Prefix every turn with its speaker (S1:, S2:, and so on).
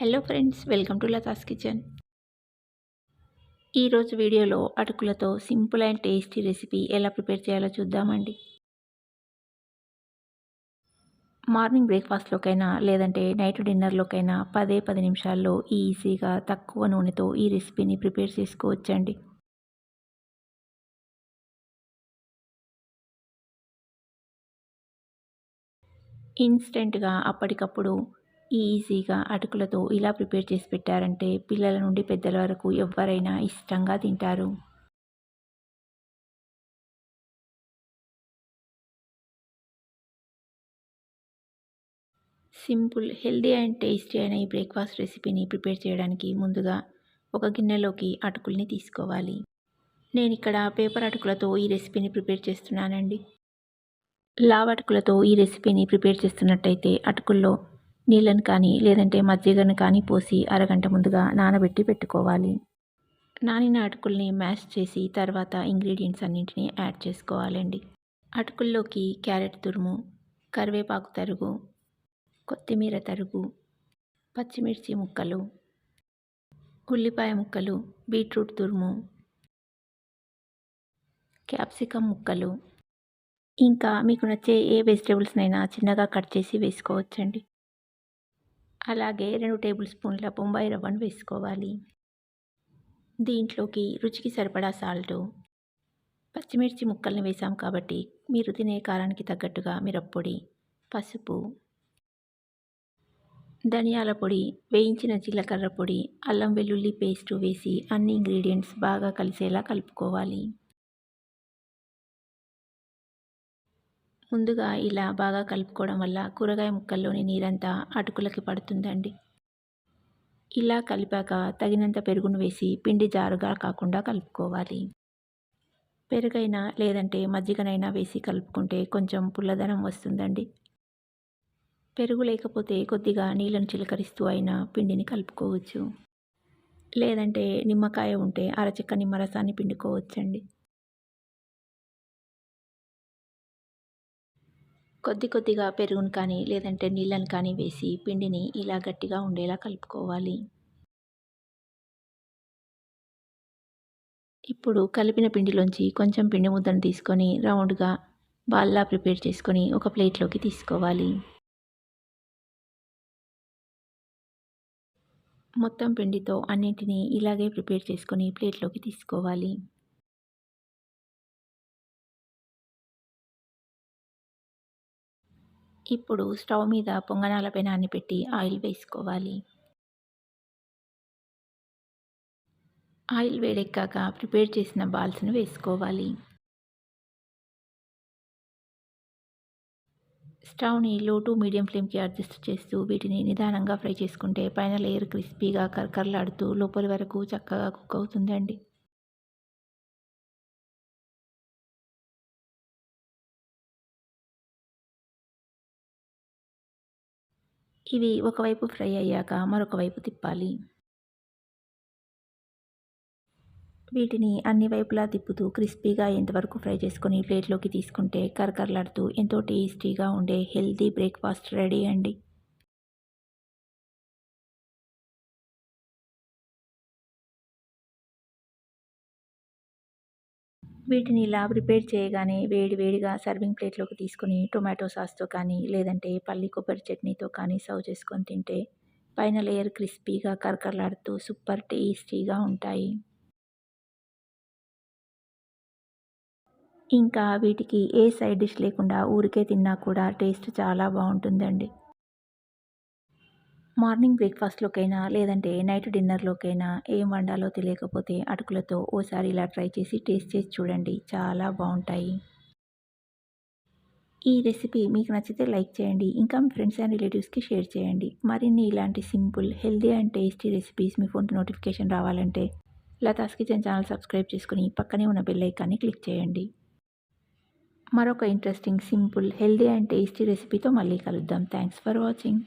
S1: Hello friends welcome to Latha's kitchen. ఈరోజు వీడియోలో అటుకులతో సింపుల్ అండ్ టేస్టీ రెసిపీ ఎలా ప్రిపేర్ చేయాలో చూద్దామండి. మార్నింగ్ బ్రేక్ఫాస్ట్లోకైనా లేదంటే నైట్ డిన్నర్లోకైనా పదే పది నిమిషాల్లో ఈజీగా తక్కువ నూనెతో ఈ రెసిపీని ప్రిపేర్ చేసుకోవచ్చండి. ఇన్స్టెంట్గా అప్పటికప్పుడు ఈజీగా అటుకులతో ఇలా ప్రిపేర్ చేసి పెట్టారంటే పిల్లల నుండి పెద్దల వరకు ఎవరైనా ఇష్టంగా తింటారు. సింపుల్ హెల్దీ అండ్ టేస్టీ అయిన ఈ బ్రేక్ఫాస్ట్ రెసిపీని ప్రిపేర్ చేయడానికి ముందుగా ఒక గిన్నెలోకి అటుకుల్ని తీసుకోవాలి. నేను ఇక్కడ పేపర్ అటుకులతో ఈ రెసిపీని ప్రిపేర్ చేస్తున్నానండి. లావ్ అటుకులతో ఈ రెసిపీని ప్రిపేర్ చేస్తున్నట్టయితే అటుకుల్లో నీళ్ళని కానీ లేదంటే మజ్జిగను కానీ పోసి అరగంట ముందుగా నానబెట్టి పెట్టుకోవాలి. నానిన అటుకుల్ని మ్యాష్ చేసి తర్వాత ఇంగ్రీడియంట్స్ అన్నింటినీ యాడ్ చేసుకోవాలండి. అటుకుల్లోకి క్యారెట్ తురుము కరివేపాకు తరుగు కొత్తిమీర తరుగు పచ్చిమిర్చి ముక్కలు ఉల్లిపాయ ముక్కలు బీట్రూట్ తురుము క్యాప్సికమ్ ముక్కలు. ఇంకా మీకు నచ్చే ఏ వెజిటేబుల్స్నైనా చిన్నగా కట్ చేసి వేసుకోవచ్చండి. అలాగే రెండు టేబుల్ స్పూన్ల బొంబాయి రవ్వను వేసుకోవాలి. దీంట్లోకి రుచికి సరిపడా సాల్టు పచ్చిమిర్చి ముక్కల్ని వేసాం కాబట్టి మీరు తినే కారానికి తగ్గట్టుగా మిరప్పొడి పసుపు ధనియాల పొడి వేయించిన జీలకర్ర పొడి అల్లం వెల్లుల్లి పేస్టు వేసి అన్ని ఇంగ్రీడియంట్స్ బాగా కలిసేలా కలుపుకోవాలి. ముందుగా ఇలా బాగా కలుపుకోవడం వల్ల కూరగాయ ముక్కల్లోని నీరంతా అటుకులకి పడుతుందండి. ఇలా కలిపాక తగినంత పెరుగును వేసి పిండి జారుగా కాకుండా కలుపుకోవాలి. పెరుగైనా లేదంటే మజ్జిగనైనా వేసి కలుపుకుంటే కొంచెం పుల్లదనం వస్తుందండి. పెరుగు లేకపోతే కొద్దిగా నీళ్ళను చిలకరిస్తూ అయినా పిండిని కలుపుకోవచ్చు. లేదంటే నిమ్మకాయ ఉంటే అరచెక్క నిమ్మరసాన్ని పిండుకోవచ్చండి. కొద్ది కొద్దిగా పెరుగును కానీ లేదంటే నీళ్ళని కానీ వేసి పిండిని ఇలా గట్టిగా ఉండేలా కలుపుకోవాలి. ఇప్పుడు కలిపిన పిండిలోంచి కొంచెం పిండి ముద్దను తీసుకొని రౌండ్గా బాల్లా ప్రిపేర్ చేసుకొని ఒక ప్లేట్లోకి తీసుకోవాలి. మొత్తం పిండితో అన్నింటినీ ఇలాగే ప్రిపేర్ చేసుకొని ప్లేట్లోకి తీసుకోవాలి. ఇప్పుడు స్టవ్ మీద పొంగనాల పెనాన్ని పెట్టి ఆయిల్ వేసుకోవాలి. ఆయిల్ వేడెక్కాక ప్రిపేర్ చేసిన బాల్స్ని వేసుకోవాలి. స్టవ్ని లో టు మీడియం ఫ్లేమ్కి అడ్జస్ట్ చేస్తూ వీటిని నిదానంగా ఫ్రై చేసుకుంటే పైన లేయర్ క్రిస్పీగా కరకరలాడుతూ లోపలి వరకు చక్కగా కుక్ అవుతుందండి. ఇవి ఒకవైపు ఫ్రై అయ్యాక మరొక వైపు తిప్పాలి. వీటిని అన్ని వైపులా తిప్పుతూ క్రిస్పీగా ఎంతవరకు ఫ్రై చేసుకొని ప్లేట్లోకి తీసుకుంటే కరకరలాడుతూ ఎంతో టేస్టీగా ఉండే హెల్తీ బ్రేక్ఫాస్ట్ రెడీ అండి. వీటిని ఇలా ప్రిపేర్ చేయగానే వేడి వేడిగా సర్వింగ్ ప్లేట్లోకి తీసుకొని టొమాటో సాస్తో కానీ లేదంటే పల్లి కొబ్బరి చట్నీతో కానీ సర్వ్ చేసుకొని తింటే పైన లేయర్ క్రిస్పీగా కరకరలాడుతూ సూపర్ టేస్టీగా ఉంటాయి. ఇంకా వీటికి ఏ సైడ్ డిష్ లేకుండా ఊరికే తిన్నా కూడా టేస్ట్ చాలా బాగుంటుందండి. మార్నింగ్ బ్రేక్ఫాస్ట్లోకైనా లేదంటే నైట్ డిన్నర్లోకైనా ఏం వండాలో తెలియకపోతే అటుకులతో ఓసారి ఇలా ట్రై చేసి టేస్ట్ చేసి చూడండి. చాలా బాగుంటాయి ఈ రెసిపీ మీకు నచ్చితే లైక్ చేయండి. ఇంకా మీ ఫ్రెండ్స్ అండ్ రిలేటివ్స్కి షేర్ చేయండి. మరిన్ని ఇలాంటి simple healthy and tasty recipes మీ ఫోన్కి నోటిఫికేషన్ రావాలంటే లతాస్ కిచెన్ ఛానల్ సబ్స్క్రైబ్ చేసుకుని పక్కనే ఉన్న బెల్ ఐకాన్ని క్లిక్ చేయండి. మరొక interesting simple healthy and tasty రెసిపీతో మళ్ళీ కలుద్దాం. Thanks for watching.